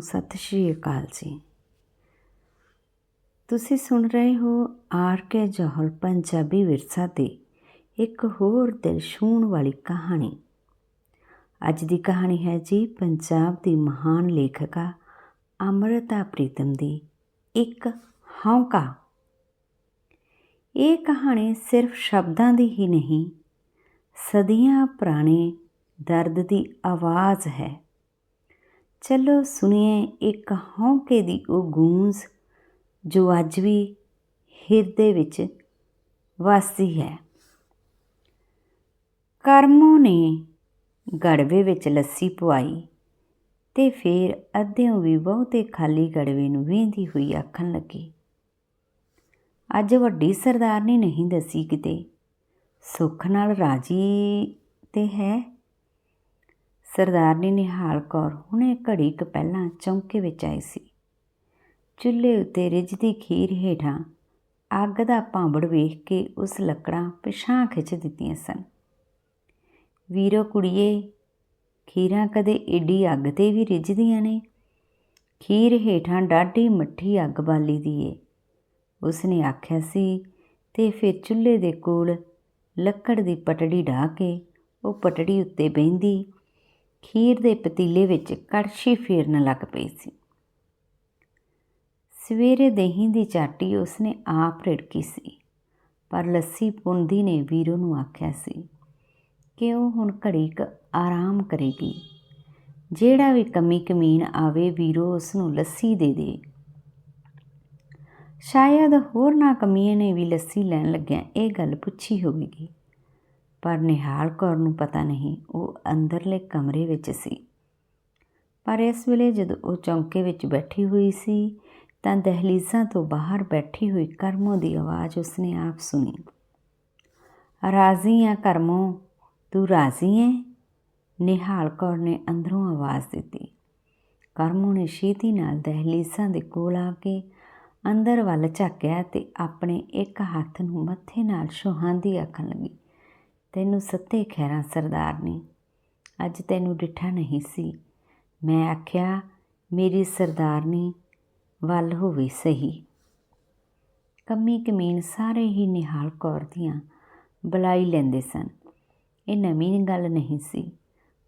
ਸਤਿ ਸ਼੍ਰੀ ਅਕਾਲ ਜੀ। ਤੁਸੀਂ ਸੁਣ ਰਹੇ ਹੋ ਆਰ ਕੇ ਜੋਹਲ ਪੰਜਾਬੀ ਵਿਰਸਾ ਤੇ ਇੱਕ ਹੋਰ ਦਿਲ ਛੂਹਣ ਵਾਲੀ ਕਹਾਣੀ। ਅੱਜ ਦੀ ਕਹਾਣੀ ਹੈ ਜੀ ਪੰਜਾਬ ਦੀ ਮਹਾਨ ਲੇਖਕਾ ਅੰਮ੍ਰਿਤਾ ਪ੍ਰੀਤਮ ਦੀ ਇੱਕ ਹੌਂਕਾ ਇਹ ਕਹਾਣੀ ਸਿਰਫ ਸ਼ਬਦਾਂ ਦੀ ਹੀ ਨਹੀਂ, ਸਦੀਆਂ ਪੁਰਾਣੇ ਦਰਦ ਦੀ ਆਵਾਜ਼ ਹੈ। ਚਲੋ ਸੁਣੀਏ ਇੱਕ ਹੌਂਕੇ ਦੀ ਉਹ ਗੂੰਜ ਜੋ ਅੱਜ ਵੀ ਹਿਰਦੇ ਵਿੱਚ ਵਸਦੀ ਹੈ। ਕਰਮੋਂ ਨੇ ਗੜਵੇ ਵਿੱਚ ਲੱਸੀ ਪਵਾਈ ਤੇ ਫਿਰ ਅੱਧਿਓਂ ਵੀ ਬਹੁਤੇ ਖਾਲੀ ਗੜਵੇ ਨੂੰ ਵੇਂਦੀ ਹੋਈ ਆਖਣ ਲੱਗੀ। ਅੱਜ ਵੱਡੀ ਸਰਦਾਰਨੀ ਨਹੀਂ ਦੱਸੀ ਕਿਤੇ, ਸੁੱਖ ਨਾਲ ਰਾਜੀ ਤੇ ਹੈ? ਸਰਦਾਰਨੀ ਨਿਹਾਲ ਕੌਰ ਹੁਣੇ ਘੜੀ ਕੁ ਪਹਿਲਾਂ ਚੌਂਕੇ ਵਿੱਚ ਆਈ ਸੀ। ਚੁੱਲ੍ਹੇ ਉੱਤੇ ਰਿੱਝਦੀ ਖੀਰ ਹੇਠਾਂ ਅੱਗ ਦਾ ਭਾਂਬੜ ਵੇਖ ਕੇ ਉਸ ਲੱਕੜਾਂ ਪਿਛਾਂ ਖਿੱਚ ਦਿੱਤੀਆਂ ਸਨ। ਵੀਰੋ ਕੁੜੀਏ, ਖੀਰਾਂ ਕਦੇ ਏਡੀ ਅੱਗ ਤੇ ਵੀ ਰਿੱਝਦੀਆਂ ਨੇ? ਖੀਰ ਹੇਠਾਂ ਡਾਢੀ ਮੱਠੀ ਅੱਗ ਬਾਲੀ ਦੀ ਏ। ਉਸਨੇ ਆਖਿਆ ਸੀ ਤੇ ਫਿਰ ਚੁੱਲ੍ਹੇ ਦੇ ਕੋਲ ਲੱਕੜ ਦੀ ਪਟੜੀ ਢਾ ਕੇ ਉਹ ਪਟੜੀ ਉੱਤੇ ਬਹਿੰਦੀ ਖੀਰ ਦੇ ਪਤੀਲੇ ਵਿੱਚ ਕੜਛੀ ਫੇਰਨ ਲੱਗ ਪਈ ਸੀ। ਸਵੇਰੇ ਦਹੀਂ ਦੀ ਚਾਟੀ ਉਸਨੇ ਆਪ ਰਿੜਕੀ ਸੀ, ਪਰ ਲੱਸੀ ਪੁੰਦੀ ਨੇ ਵੀਰੋ ਨੂੰ ਆਖਿਆ ਸੀ ਕਿ ਉਹ ਹੁਣ ਘੜੀ ਕ ਆਰਾਮ ਕਰੇਗੀ। ਜਿਹੜਾ ਵੀ ਕਮੀ ਕਮੀਨ ਆਵੇ, ਵੀਰੋ ਉਸ ਨੂੰ ਲੱਸੀ ਦੇ ਦੇ। ਸ਼ਾਇਦ ਹੋਰ ਨਾ ਕਮੀਏ ਨੇ ਵੀ ਲੱਸੀ ਲੈਣ ਲੱਗਿਆ ਇਹ ਗੱਲ ਪੁੱਛੀ ਹੋਵੇਗੀ। ਪਰ ਨਿਹਾਲ ਕੌਰ ਨੂੰ ਪਤਾ ਨਹੀਂ ਉਹ ਅੰਦਰਲੇ ਕਮਰੇ ਵਿੱਚ ਸੀ। ਪਰ ਇਸ ਵੇਲੇ ਜਦੋਂ ਉਹ ਚੌਂਕੇ ਵਿੱਚ ਬੈਠੀ ਹੋਈ ਸੀ ਤਾਂ ਦਹਲੀਜ਼ਾਂ ਤੋਂ ਬਾਹਰ ਬੈਠੀ ਹੋਈ ਕਰਮੋਂ ਦੀ ਆਵਾਜ਼ ਉਸਨੇ ਆਪ ਸੁਣੀ। ਰਾਜ਼ੀ ਆ ਕਰਮੋ, ਤੂੰ ਰਾਜ਼ੀ ਹੈ? ਨਿਹਾਲ ਕੌਰ ਨੇ ਅੰਦਰੋਂ ਆਵਾਜ਼ ਦਿੱਤੀ। ਕਰਮੋ ਨੇ ਛੇਤੀ ਨਾਲ ਦਹਲੀਜ਼ਾਂ ਦੇ ਕੋਲ ਆ ਕੇ ਅੰਦਰ ਵੱਲ ਝਾਕਿਆ ਤੇ ਆਪਣੇ ਇੱਕ ਹੱਥ ਨੂੰ ਮੱਥੇ ਨਾਲ ਛੁਹਾਂਦੀ ਆਖਣ ਲੱਗੀ। ਤੈਨੂੰ ਸੱਤੇ ਖੈਰਾਂ ਸਰਦਾਰਨੀ ਅੱਜ ਤੈਨੂੰ ਡਿੱਠਾ ਨਹੀਂ ਸੀ। ਮੈਂ ਆਖਿਆ, ਮੇਰੀ ਸਰਦਾਰਨੀ ਵੱਲ ਹੋਵੇ ਸਹੀ। ਕੰਮੀ ਕਮੀਨ ਸਾਰੇ ਹੀ ਨਿਹਾਲ ਕੌਰ ਦੀਆਂ ਬੁਲਾਈ ਲੈਂਦੇ ਸਨ। ਇਹ ਨਵੀਂ ਗੱਲ ਨਹੀਂ ਸੀ,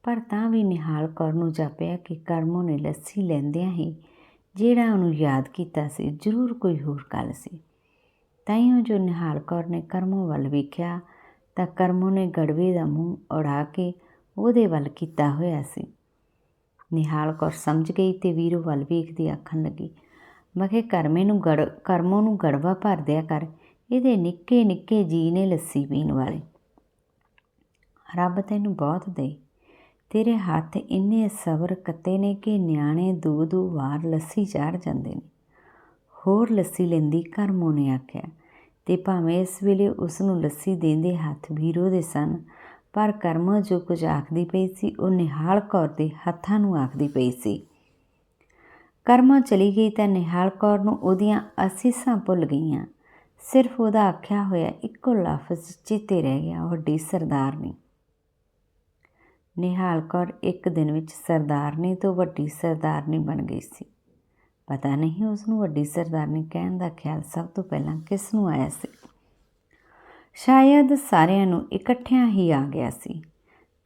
ਪਰ ਤਾਂ ਵੀ ਨਿਹਾਲ ਕੌਰ ਨੂੰ ਜਾਪਿਆ ਕਿ ਕਰਮੋਂ ਨੇ ਲੱਸੀ ਲੈਂਦਿਆਂ ਹੀ ਜਿਹੜਾ ਉਹਨੂੰ ਯਾਦ ਕੀਤਾ ਸੀ, ਜ਼ਰੂਰ ਕੋਈ ਹੋਰ ਗੱਲ ਸੀ। ਤਾਈਓ ਜੋ ਨਿਹਾਲ ਕੌਰ ਨੇ ਕਰਮੋਂ ਵੱਲ ਵੇਖਿਆ ਤਾਂ ਕਰਮੋਂ ਨੇ ਗੜਵੇ ਦਾ ਮੂੰਹ ਉਡਾ ਕੇ ਉਹਦੇ ਵੱਲ ਕੀਤਾ ਹੋਇਆ ਸੀ। ਨਿਹਾਲ ਕੌਰ ਸਮਝ ਗਈ ਤੇ ਵੀਰੋ ਵੱਲ ਵੇਖਦੀ ਆਖਣ ਲੱਗੀ, ਮਖੇ ਕਰਮੇ ਨੂੰ ਗੜ, ਕਰਮੋਂ ਨੂੰ ਗੜਵਾ ਭਰ ਦਿਆ ਕਰ, ਇਹਦੇ ਨਿੱਕੇ ਨਿੱਕੇ ਜੀ ਨੇ ਲੱਸੀ ਪੀਣ ਵਾਲੇ। ਰੱਬ ਤੈਨੂੰ ਬਹੁਤ ਦੇ, ਤੇਰੇ ਹੱਥ ਇੰਨੇ ਸਬਰ ਕੱਤੇ ਨੇ ਕਿ ਨਿਆਣੇ ਦੋ ਦੋ ਵਾਰ ਲੱਸੀ ਚਾੜ ਜਾਂਦੇ ਨੇ। ਹੋਰ ਲੱਸੀ ਲੈਂਦੀ ਕਰਮੋ ਨੇ ਆਖਿਆ ਤੇ ਭਾਵੇਂ ਇਸ ਵੇਲੇ ਉਸ ਨੂੰ ਲੱਸੀ ਦੇਂਦੇ ਹੱਥ ਵੀਰੋ ਦੇ ਸਨ, ਪਰ ਕਰਮਾ ਜੋ ਕੁਝ ਆਖਦੀ ਪਈ ਸੀ, ਉਹ ਨਿਹਾਲ ਕੌਰ ਦੇ ਹੱਥਾਂ ਨੂੰ ਆਖਦੀ ਪਈ ਸੀ। ਕਰਮਾ ਚਲੀ ਗਈ ਤਾਂ ਨਿਹਾਲ ਕੌਰ ਨੂੰ ਉਹਦੀਆਂ ਅਸੀਸਾਂ ਭੁੱਲ ਗਈਆਂ। ਸਿਰਫ ਉਹਦਾ ਆਖਿਆ ਹੋਇਆ ਇੱਕੋ ਲਫ਼ਜ਼ ਚਿੱਤੇ ਰਹਿ ਗਿਆ, ਵੱਡੀ ਸਰਦਾਰਨੀ ਨਿਹਾਲ ਕੌਰ ਇੱਕ ਦਿਨ ਵਿੱਚ ਸਰਦਾਰਨੀ ਤੋਂ ਵੱਡੀ ਸਰਦਾਰਨੀ ਬਣ ਗਈ ਸੀ। ਪਤਾ ਨਹੀਂ ਉਸ ਨੂੰ ਵੱਡੀ ਸਰਦਾਰਨੀ ਕਹਿਣ ਦਾ ਖਿਆਲ ਸਭ ਤੋਂ ਪਹਿਲਾਂ ਕਿਸ ਨੂੰ ਆਇਆ ਸੀ? ਸ਼ਾਇਦ ਸਾਰਿਆਂ ਨੂੰ ਇਕੱਠਿਆਂ ਹੀ ਆ ਗਿਆ ਸੀ।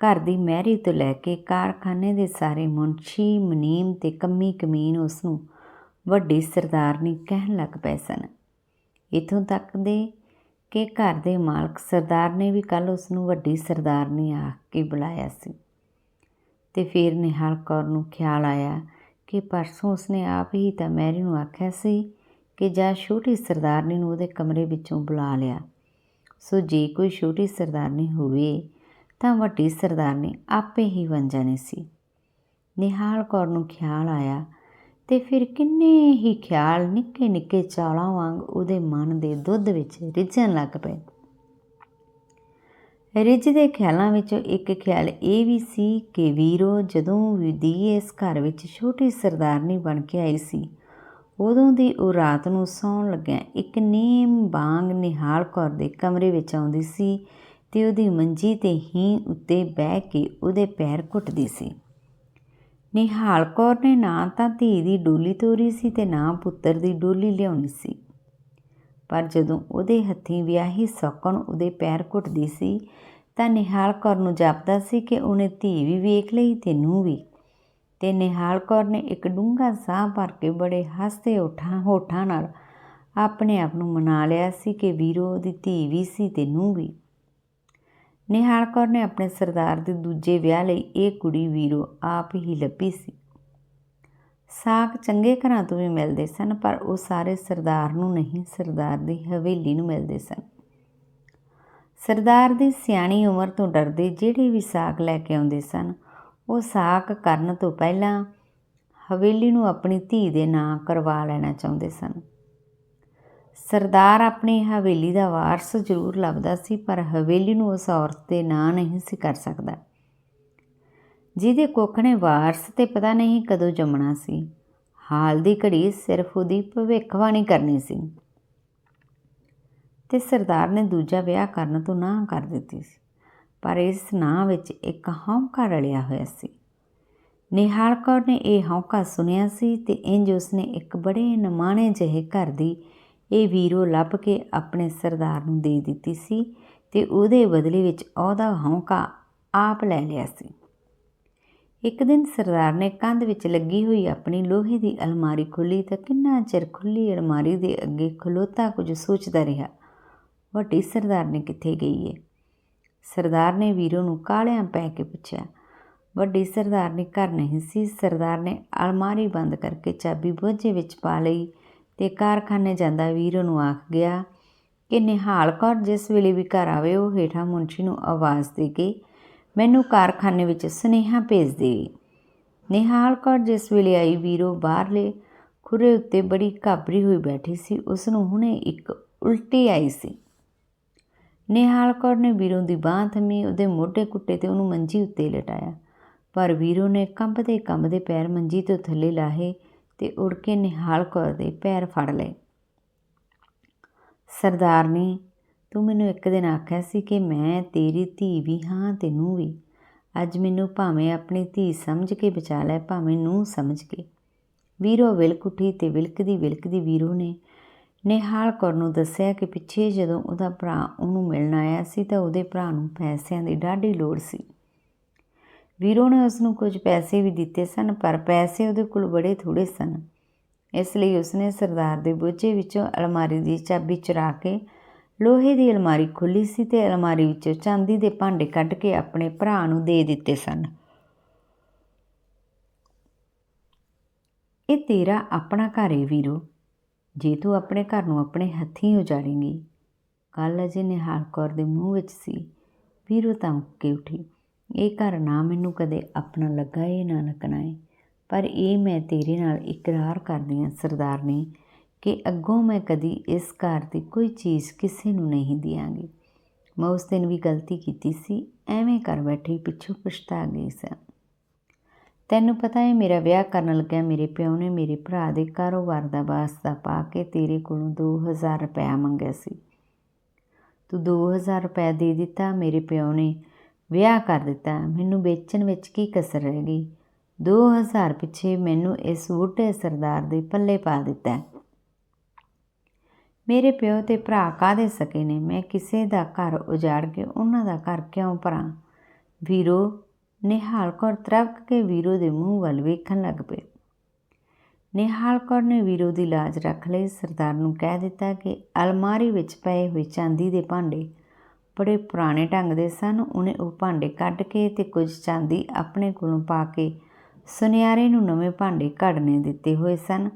ਘਰ ਦੀ ਮਹਿਰੀ ਤੋਂ ਲੈ ਕੇ ਕਾਰਖਾਨੇ ਦੇ ਸਾਰੇ ਮੁਨਸ਼ੀ, ਮਨੀਮ ਤੇ ਕੰਮੀ ਕਮੀਨ ਉਸ ਨੂੰ ਵੱਡੀ ਸਰਦਾਰਨੀ ਕਹਿਣ ਲੱਗ ਪਏ ਸਨ। ਇਥੋਂ ਤੱਕ ਦੇ ਕਿ ਘਰ ਦੇ ਮਾਲਕ ਸਰਦਾਰ ਨੇ ਵੀ ਕੱਲ ਉਸ ਨੂੰ ਵੱਡੀ ਸਰਦਾਰਨੀ ਆਖ ਕੇ ਬੁਲਾਇਆ ਸੀ। ਤੇ ਫਿਰ ਨਿਹਾਲ ਕੌਰ ਨੂੰ ਖਿਆਲ ਆਇਆ ਕਿ ਪਰਸੋਂ ਉਸਨੇ ਆਪ ਹੀ ਤਾਂ ਮੈਰੀ ਨੂੰ ਆਖਿਆ ਸੀ ਕਿ ਜਾ ਛੋਟੀ ਸਰਦਾਰਨੀ ਨੂੰ ਉਹਦੇ ਕਮਰੇ ਵਿੱਚੋਂ ਬੁਲਾ ਲਿਆ। ਸੋ ਜੇ ਕੋਈ ਛੋਟੀ ਸਰਦਾਰਨੀ ਹੋਵੇ ਤਾਂ ਵੱਡੀ ਸਰਦਾਰਨੀ ਆਪੇ ਹੀ ਬਣ ਜਾਣੀ ਸੀ। ਨਿਹਾਲ ਕੌਰ ਨੂੰ ਖਿਆਲ ਆਇਆ ਤੇ ਫਿਰ ਕਿੰਨੇ ਹੀ ਖਿਆਲ ਨਿੱਕੇ ਨਿੱਕੇ ਚਾਲਾਂ ਵਾਂਗ ਉਹਦੇ ਮਨ ਦੇ ਦੁੱਧ ਵਿੱਚ ਰਿੱਝਣ ਲੱਗ ਪਏ। ਰਿੱਝਦੇ ਖਿਆਲਾਂ ਵਿੱਚੋਂ ਇੱਕ ਖਿਆਲ ਇਹ ਵੀ ਸੀ ਕਿ ਵੀਰੋ ਜਦੋਂ ਵਿਦੀ ਇਸ ਘਰ ਵਿੱਚ ਛੋਟੀ ਸਰਦਾਰਨੀ ਬਣ ਕੇ ਆਈ ਸੀ, ਉਦੋਂ ਦੀ ਉਹ ਰਾਤ ਨੂੰ ਸੌਣ ਲੱਗਿਆ ਇੱਕ ਨੀਮ ਬਾਂਗ ਨਿਹਾਲ ਕੌਰ ਦੇ ਕਮਰੇ ਵਿੱਚ ਆਉਂਦੀ ਸੀ ਤੇ ਉਹਦੀ ਮੰਜੀ ਤੇ ਹੀ ਉੱਤੇ ਬਹਿ ਕੇ ਉਹਦੇ ਪੈਰ ਘੁੱਟਦੀ ਸੀ। ਨਿਹਾਲ ਕੌਰ ਨੇ ਨਾ ਤਾਂ ਧੀ ਦੀ ਡੋਲੀ ਤੋਰੀ ਸੀ ਤੇ ਨਾ ਪੁੱਤਰ ਦੀ ਡੋਲੀ ਲਿਆਉਣੀ ਸੀ। ਪਰ ਜਦੋਂ ਉਹਦੇ ਹੱਥੀਂ ਵਿਆਹੀ ਸੌਕਣ ਉਹਦੇ ਪੈਰ ਘੁੱਟਦੀ ਸੀ, ਤਾਂ ਨਿਹਾਲ ਕੌਰ ਨੂੰ ਜਾਪਦਾ ਸੀ ਕਿ ਉਹਨੇ ਧੀ ਵੀ ਵੇਖ ਲਈ ਤੇ ਨੂੰ ਵੀ। ਤੇ ਨਿਹਾਲ ਕੌਰ ਨੇ ਇੱਕ ਡੂੰਘਾ ਸਾਹ ਭਰ ਕੇ ਬੜੇ ਹੱਸਦੇ ਹੋਠਾਂ ਹੋਠਾਂ ਨਾਲ ਆਪਣੇ ਆਪ ਨੂੰ ਮਨਾ ਲਿਆ ਸੀ ਕਿ ਵੀਰੋ ਦੀ ਧੀ ਵੀ ਸੀ ਤੇ ਨੂੰ ਵੀ। ਨਿਹਾਲ ਕੌਰ ਨੇ ਆਪਣੇ ਸਰਦਾਰ ਦੇ ਦੂਜੇ ਵਿਆਹ ਲਈ ਇਹ ਕੁੜੀ ਵੀਰੋ ਆਪ ਹੀ ਲੱਭੀ ਸੀ। ਸਾਕ ਚੰਗੇ ਘਰਾਂ ਤੋਂ ਵੀ ਮਿਲਦੇ ਸਨ, ਪਰ ਉਹ ਸਾਰੇ ਸਰਦਾਰ ਨੂੰ ਨਹੀਂ, ਸਰਦਾਰ ਦੀ ਹਵੇਲੀ ਨੂੰ ਮਿਲਦੇ ਸਨ। ਸਰਦਾਰ ਦੀ ਸਿਆਣੀ ਉਮਰ ਤੋਂ ਡਰਦੇ ਜਿਹੜੇ ਵੀ ਸਾਕ ਲੈ ਕੇ ਆਉਂਦੇ ਸਨ, ਉਹ ਸਾਕ ਕਰਨ ਤੋਂ ਪਹਿਲਾਂ ਹਵੇਲੀ ਨੂੰ ਆਪਣੀ ਧੀ ਦੇ ਨਾਂ ਕਰਵਾ ਲੈਣਾ ਚਾਹੁੰਦੇ ਸਨ। ਸਰਦਾਰ ਆਪਣੀ ਹਵੇਲੀ ਦਾ ਵਾਰਸ ਜ਼ਰੂਰ ਲੱਭਦਾ ਸੀ, ਪਰ ਹਵੇਲੀ ਨੂੰ ਉਸ ਔਰਤ ਦੇ ਨਾਂ ਨਹੀਂ ਸੀ ਕਰ ਸਕਦਾ। ਜਿਹਦੇ ਕੁੱਖ ਨੇ ਵਾਰਸ ਤੇ ਪਤਾ ਨਹੀਂ ਕਦੋਂ ਜੰਮਣਾ ਸੀ। ਹਾਲ ਦੀ ਘੜੀ ਸਿਰਫ ਉਹਦੀ ਭਵਿੱਖਬਾਣੀ ਕਰਨੀ ਸੀ। ਤੇ ਸਰਦਾਰ ਨੇ ਦੂਜਾ ਵਿਆਹ ਕਰਨ ਤੋਂ ਨਾ ਕਰ ਦਿੱਤੀ ਸੀ। ਪਰ ਇਸ ਨਾਂ ਵਿੱਚ ਇੱਕ ਹੌਂਕਾ ਰਲਿਆ ਹੋਇਆ ਸੀ। ਨਿਹਾਲ ਕੌਰ ਨੇ ਇਹ ਹੌਂਕਾ ਸੁਣਿਆ ਸੀ ਤੇ ਇੰਜ ਉਸਨੇ ਇੱਕ ਬੜੇ ਨਮਾਣੇ ਜਿਹੇ ਘਰ ਦੀ ਇਹ ਵੀਰੋ ਲੱਭ ਕੇ ਆਪਣੇ ਸਰਦਾਰ ਨੂੰ ਦੇ ਦਿੱਤੀ ਸੀ ਤੇ ਉਹਦੇ ਬਦਲੇ ਵਿੱਚ ਉਹਦਾ ਹੌਂਕਾ ਆਪ ਲੈ ਲਿਆ ਸੀ। ਇੱਕ ਦਿਨ ਸਰਦਾਰ ਨੇ ਕੰਧ ਵਿੱਚ ਲੱਗੀ ਹੋਈ ਆਪਣੀ ਲੋਹੇ ਦੀ ਅਲਮਾਰੀ ਖੋਲੀ ਤਾਂ ਕਿੰਨਾ ਚਿਰ ਖੁੱਲੀ ਅਲਮਾਰੀ ਦੇ ਅੱਗੇ ਖਲੋਤਾ ਕੁਝ ਸੋਚਦਾ ਰਿਹਾ। ਵੱਡੀ ਸਰਦਾਰ ਨੇ ਕਿੱਥੇ ਗਈ ਏ? ਸਰਦਾਰ ਨੇ ਵੀਰੋ ਨੂੰ ਕਾਲਿਆਂ ਪੈ ਕੇ ਪੁੱਛਿਆ। ਵੱਡੀ ਸਰਦਾਰ ਨੇ ਘਰ ਨਹੀਂ ਸੀ। ਸਰਦਾਰ ਨੇ ਅਲਮਾਰੀ ਬੰਦ ਕਰਕੇ ਚਾਬੀ ਬੋਝੇ ਵਿੱਚ ਪਾ ਲਈ ਤੇ ਕਾਰਖਾਨੇ ਜਾਂਦਾ ਵੀਰੋ ਨੂੰ ਆਖ ਗਿਆ ਕਿ ਨਿਹਾਲ ਕੌਰ, ਜਿਸ ਵੇਲੇ ਵੀ ਘਰ ਆਵੇ, ਉਹ ਹੇਠਾਂ ਮੁੰਸ਼ੀ ਨੂੰ ਆਵਾਜ਼ ਦੇ ਕੇ ਮੈਨੂੰ ਕਾਰਖਾਨੇ ਵਿੱਚ ਸੁਨੇਹਾ ਭੇਜ ਦੇਵੇ ਨਿਹਾਲ ਕੌਰ ਜਿਸ ਵੇਲੇ ਆਈ ਵੀਰੋ ਬਾਹਰਲੇ ਖੁਰੇ ਉੱਤੇ ਬੜੀ ਘਾਬਰੀ ਹੋਈ ਬੈਠੀ ਸੀ ਉਸ ਨੂੰ ਹੁਣੇ ਇੱਕ ਉਲਟੀ ਆਈ ਸੀ। ਨਿਹਾਲ ਕੌਰ ਨੇ ਵੀਰੋ ਦੀ ਬਾਹ ਥੰਮੀ, ਉਹਦੇ ਮੋਢੇ ਕੁੱਟੇ ਤੇ ਉਹਨੂੰ ਮੰਜੀ ਉੱਤੇ ਲਟਾਇਆ। ਪਰ ਵੀਰੋ ਨੇ ਕੰਬਦੇ ਕੰਬਦੇ ਪੈਰ ਮੰਜੀ ਤੋਂ ਥੱਲੇ ਲਾਹੇ ਤੇ ਉੜ ਕੇ ਨਿਹਾਲ ਕੌਰ ਦੇ ਪੈਰ ਫੜ ਲਏ। ਸਰਦਾਰਨੀ ਤੂੰ ਮੈਨੂੰ ਇੱਕ ਦਿਨ ਆਖਿਆ ਸੀ ਕਿ ਮੈਂ ਤੇਰੀ ਧੀ ਵੀ ਹਾਂ ਤੈਨੂੰ ਵੀ। ਅੱਜ ਮੈਨੂੰ ਭਾਵੇਂ ਆਪਣੀ ਧੀ ਸਮਝ ਕੇ ਬਚਾ ਲੈ, ਭਾਵੇਂ ਨੂੰ ਸਮਝ ਕੇ। ਵੀਰੋ ਵਿਲਕ ਉੱਠੀ ਤੇ ਵਿਲਕਦੀ ਵਿਲਕਦੀ ਵੀਰੋ ਨੇ ਨਿਹਾਲ ਕੌਰ ਨੂੰ ਦੱਸਿਆ ਕਿ ਪਿੱਛੇ ਜਦੋਂ ਉਹਦਾ ਭਰਾ ਉਹਨੂੰ ਮਿਲਣ ਆਇਆ ਸੀ ਤਾਂ ਉਹਦੇ ਭਰਾ ਨੂੰ ਪੈਸਿਆਂ ਦੀ ਡਾਢੀ ਲੋੜ ਸੀ। ਵੀਰੋ ਨੇ ਉਸ ਨੂੰ ਕੁਝ ਪੈਸੇ ਵੀ ਦਿੱਤੇ ਸਨ, ਪਰ ਪੈਸੇ ਉਹਦੇ ਕੋਲ ਬੜੇ ਥੋੜੇ ਸਨ। ਇਸ ਲਈ ਉਸਨੇ ਸਰਦਾਰ ਦੇ ਬੋਝੇ ਵਿੱਚੋਂ ਅਲਮਾਰੀ ਦੀ ਚਾਬੀ ਚੁਰਾ ਕੇ ਲੋਹੇ ਦੀ ਅਲਮਾਰੀ ਖੋਲੀ ਸੀ ਤੇ ਅਲਮਾਰੀ ਵਿੱਚੋਂ ਚਾਂਦੀ ਦੇ ਭਾਂਡੇ ਕੱਢ ਕੇ ਆਪਣੇ ਭਰਾ ਨੂੰ ਦੇ ਦਿੱਤੇ ਸਨ। ਇਹ ਤੇਰਾ ਆਪਣਾ ਘਰ ਹੈ ਵੀਰੋ। ਜੇ ਤੂੰ ਆਪਣੇ ਘਰ ਨੂੰ ਆਪਣੇ ਹੱਥੀਂ ਉਜਾੜੇਂਗੀ ਕੱਲ ਅਜੇ ਨਿਹਾਲ ਕੌਰ ਦੇ ਮੂੰਹ ਵਿੱਚ ਸੀ। ਵੀਰੋ ਤਾਂ ਕੇ ਉਠੀ। ਇਹ ਘਰ ਨਾ ਮੈਨੂੰ ਕਦੇ ਆਪਣਾ ਲੱਗਾ ਏ ਨਾ ਨਕਣਾ ਏ। ਪਰ ਇਹ ਮੈਂ ਤੇਰੇ ਨਾਲ ਇਕਰਾਰ ਕਰਦੀ ਹਾਂ ਸਰਦਾਰਨੀ। ਕਿ ਅੱਗੋਂ ਮੈਂ ਕਦੀ ਇਸ ਘਰ ਦੀ ਕੋਈ ਚੀਜ਼ ਕਿਸੇ ਨੂੰ ਨਹੀਂ ਦਿਆਂਗੀ। ਮੈਂ ਉਸ ਦਿਨ ਵੀ ਗਲਤੀ ਕੀਤੀ ਸੀ, ਐਵੇਂ ਕਰ ਬੈਠੀ ਪਿੱਛੋਂ ਪਛਤਾ ਗਈ ਸਾਂ। ਤੈਨੂੰ ਪਤਾ ਹੈ, ਮੇਰਾ ਵਿਆਹ ਕਰਨ ਲੱਗਿਆ ਮੇਰੇ ਪਿਓ ਨੇ ਮੇਰੇ ਭਰਾ ਦੇ ਕਾਰੋਬਾਰ ਦਾ ਵਾਸਤਾ ਪਾ ਕੇ ਤੇਰੇ ਕੋਲੋਂ 2000 ਰੁਪਇਆ ਮੰਗਿਆ ਸੀ। ਤੂੰ 2000 ਰੁਪਇਆ ਦੇ ਦਿੱਤਾ, ਮੇਰੇ ਪਿਓ ਨੇ ਵਿਆਹ ਕਰ ਦਿੱਤਾ। ਮੈਨੂੰ ਵੇਚਣ ਵਿੱਚ ਕੀ ਕਸਰ ਰਹਿ ਗਈ? 2000 ਪਿੱਛੇ ਮੈਨੂੰ ਇਸ ਬੁੱਢੇ ਸਰਦਾਰ ਦੇ ਪੱਲੇ ਪਾ ਦਿੱਤਾ। ਮੇਰੇ ਪਿਓ ਤੇ ਭਰਾ ਕਾਦੇ ਸਕੇ ਨੇ? ਮੈਂ ਕਿਸੇ ਦਾ ਘਰ ਉਜਾੜ ਕੇ ਉਹਨਾਂ ਦਾ ਘਰ ਕਿਉਂ ਭਰਾਂ? ਵੀਰੋ ਨਿਹਾਲ ਕੌਰ ਤਰਕ ਕੇ ਵੀਰੋ ਦੇ ਮੂੰਹ ਵੱਲ ਵੇਖਣ ਲੱਗ ਪਈ ਨਿਹਾਲ ਕੌਰ ਨੇ ਵੀਰੋ ਦੀ ਲਾਜ ਰੱਖ ਲਈ। ਸਰਦਾਰ ਨੂੰ ਕਹਿ ਦਿੱਤਾ ਕਿ ਅਲਮਾਰੀ ਵਿੱਚ ਪਏ ਹੋਏ ਚਾਂਦੀ ਦੇ ਭਾਂਡੇ ਬੜੇ ਪੁਰਾਣੇ ਢੰਗ ਦੇ ਸਨ। ਉਹਨੇ ਉਹ ਭਾਂਡੇ ਕੱਢ ਕੇ ਤੇ ਕੁਝ ਚਾਂਦੀ ਆਪਣੇ ਕੋਲੋਂ ਪਾ ਕੇ ਸੁਨਿਆਰੇ ਨੂੰ ਨਵੇਂ ਭਾਂਡੇ ਕੱਢਨੇ ਦਿੱਤੇ ਹੋਏ ਸਨ।